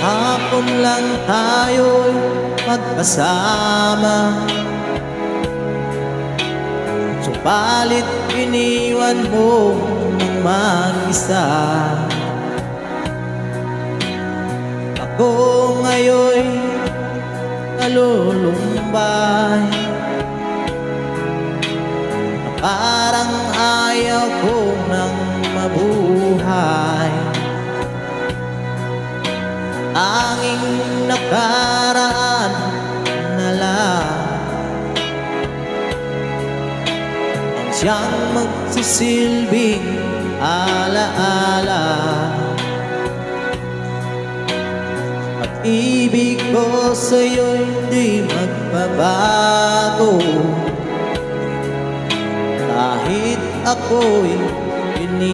Hapon lang tayo'y magkasama. Subalit iniwan mo ng mag-isa. Ako ngayon'y nalulumbay Na Parang Anging nakaraan na lang. Ang siyang magsisilbing alaala. Pag-ibig ko sa'yo'y di magbabago. Kahit ako'y